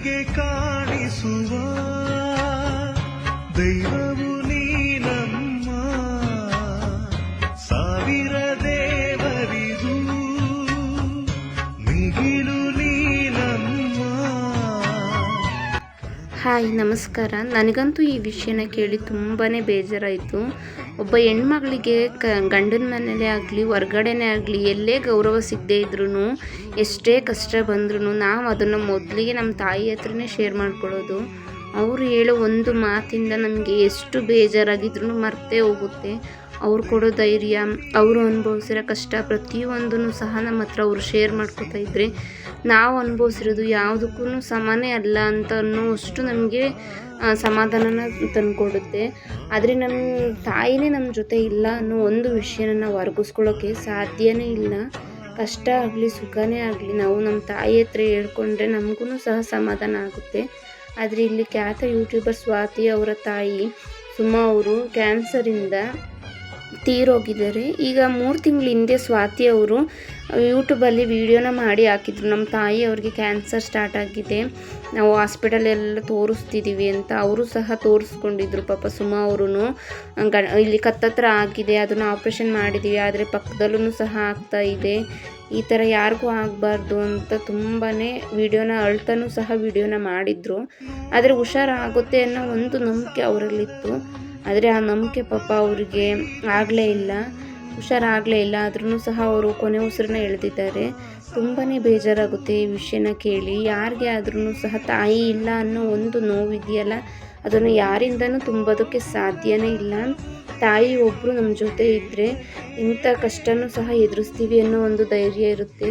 ಕಣ್ಣಿಗೆ ಕಾಣಿಸುವ ದೈವವು ನೀನಮ್ಮ. ಸಾವಿರ ದೇವರಿದು ಮಿಗಿಲು ಹಾಯ್, ನಮಸ್ಕಾರ. ನನಗಂತೂ ಈ ವಿಷಯನ ಕೇಳಿ ತುಂಬಾ ಬೇಜಾರಾಯಿತು. ಒಬ್ಬ ಹೆಣ್ಮಗಳಿಗೆ ಕ, ಗಂಡನ ಮನೇಲೇ ಆಗಲಿ, ಹೊರ್ಗಡೆನೇ ಆಗಲಿ, ಎಲ್ಲೇ ಗೌರವ ಸಿಗದೇ ಇದ್ರೂ ಎಷ್ಟೇ ಕಷ್ಟ ಬಂದ್ರೂ ನಾವು ಅದನ್ನು ಮೊದಲಿಗೆ ನಮ್ಮ ತಾಯಿ ಹತ್ರನೇ ಶೇರ್ ಮಾಡ್ಕೊಳ್ಳೋದು. ಅವರು ಹೇಳೋ ಒಂದು ಮಾತಿಂದ ನಮಗೆ ಎಷ್ಟು ಬೇಜಾರಾಗಿದ್ರೂ ಮರ್ತೇ ಹೋಗುತ್ತೆ. ಅವ್ರು ಕೊಡೋ ಧೈರ್ಯ, ಅವರು ಅನುಭವಿಸಿರೋ ಕಷ್ಟ ಪ್ರತಿಯೊಂದನ್ನು ಸಹ ನಮ್ಮ ಹತ್ರ ಅವರು ಶೇರ್ ಮಾಡ್ಕೋತಾ ಇದ್ದರೆ ನಾವು ಅನುಭವಿಸಿರೋದು ಯಾವುದಕ್ಕೂ ಸಮಾನೇ ಅಲ್ಲ ಅಂತ ಅನ್ನೋವಷ್ಟು ನಮಗೆ ಸಮಾಧಾನನ ತಂದುಕೊಡುತ್ತೆ. ಆದರೆ ನಮ್ಮ ತಾಯಿನೇ ನಮ್ಮ ಜೊತೆ ಇಲ್ಲ ಅನ್ನೋ ಒಂದು ವಿಷಯನ ನಾವು ಅರ್ಗಿಸ್ಕೊಳ್ಳೋಕ್ಕೆ ಸಾಧ್ಯನೇ ಇಲ್ಲ. ಕಷ್ಟ ಆಗಲಿ, ಸುಖನೇ ಆಗಲಿ, ನಾವು ನಮ್ಮ ತಾಯಿ ಹತ್ರ ಹೇಳ್ಕೊಂಡ್ರೆ ನಮಗೂ ಸಹ ಸಮಾಧಾನ ಆಗುತ್ತೆ. ಆದರೆ ಇಲ್ಲಿ ಖ್ಯಾತ ಯೂಟ್ಯೂಬರ್ ಸ್ವಾತಿ ಅವರ ತಾಯಿ ಸುಮಾ ಅವರು ಕ್ಯಾನ್ಸರಿಂದ ತೀರೋಗಿದ್ದಾರೆ. ಈಗ ಮೂರು ತಿಂಗಳ ಹಿಂದೆ ಸ್ವಾತಿ ಅವರು ಯೂಟ್ಯೂಬಲ್ಲಿ ವೀಡಿಯೋನ ಮಾಡಿ ಹಾಕಿದ್ರು. ನಮ್ಮ ತಾಯಿ ಅವ್ರಿಗೆ ಕ್ಯಾನ್ಸರ್ ಸ್ಟಾರ್ಟ್ ಆಗಿದೆ. ನಾವು ಹಾಸ್ಪಿಟಲೆಲ್ಲ ತೋರಿಸ್ತಿದ್ದೀವಿ ಅಂತ ಅವರು ಸಹ ತೋರಿಸ್ಕೊಂಡಿದ್ರು. ಪಾಪ ಸುಮಾ ಅವರು ಗ ಇಲ್ಲಿ ಕತ್ತತ್ರ ಆಗಿದೆ. ಅದನ್ನು ಆಪ್ರೇಷನ್ ಮಾಡಿದ್ದೀವಿ ಆದರೆ ಪಕ್ಕದಲ್ಲೂ ಸಹ ಆಗ್ತಾ ಇದೆ. ಈ ಥರ ಯಾರಿಗೂ ಆಗಬಾರ್ದು ಅಂತ ತುಂಬಾ ವಿಡಿಯೋನ ಅಳ್ತಾನೂ ಸಹ ವಿಡಿಯೋನ ಮಾಡಿದರು. ಆದರೆ ಹುಷಾರಾಗುತ್ತೆ ಅನ್ನೋ ಒಂದು ನಂಬಿಕೆ ಅವರಲ್ಲಿತ್ತು. ಆದರೆ ಆ ನಂಬಿಕೆ ಪಾಪ ಅವರಿಗೆ ಆಗಲೇ ಇಲ್ಲ, ಹುಷಾರಾಗಲೇ ಇಲ್ಲ. ಆದ್ರೂ ಸಹ ಅವರು ಕೊನೆ ಉಸಿರನ್ನ ಎಳೆದಿದ್ದಾರೆ. ತುಂಬಾ ಬೇಜಾರಾಗುತ್ತೆ ಈ ವಿಷಯನ ಕೇಳಿ. ಯಾರಿಗೆ ಆದ್ರೂ ಸಹ ತಾಯಿ ಇಲ್ಲ ಅನ್ನೋ ಒಂದು ನೋವಿದೆಯಲ್ಲ, ಅದನ್ನು ಯಾರಿಂದನೂ ತುಂಬೋದಕ್ಕೆ ಸಾಧ್ಯನೇ ಇಲ್ಲ. ತಾಯಿ ಒಬ್ಬರು ನಮ್ಮ ಜೊತೆ ಇದ್ದರೆ ಇಂಥ ಕಷ್ಟನೂ ಸಹ ಎದುರಿಸ್ತೀವಿ ಅನ್ನೋ ಒಂದು ಧೈರ್ಯ ಇರುತ್ತೆ.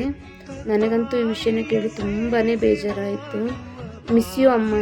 ನನಗಂತೂ ಈ ವಿಷಯನ ಕೇಳಿ ತುಂಬಾ ಬೇಜಾರಾಯಿತು. ಮಿಸ್ ಯು ಅಮ್ಮ.